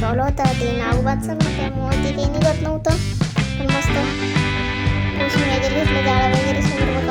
बसवलं होतं. ते नाव वाचलं त्यामुळं ते काही निघत नव्हतं. पण मस्त. कोशिंग वगैरे घेतलं जाळं वगैरे समोर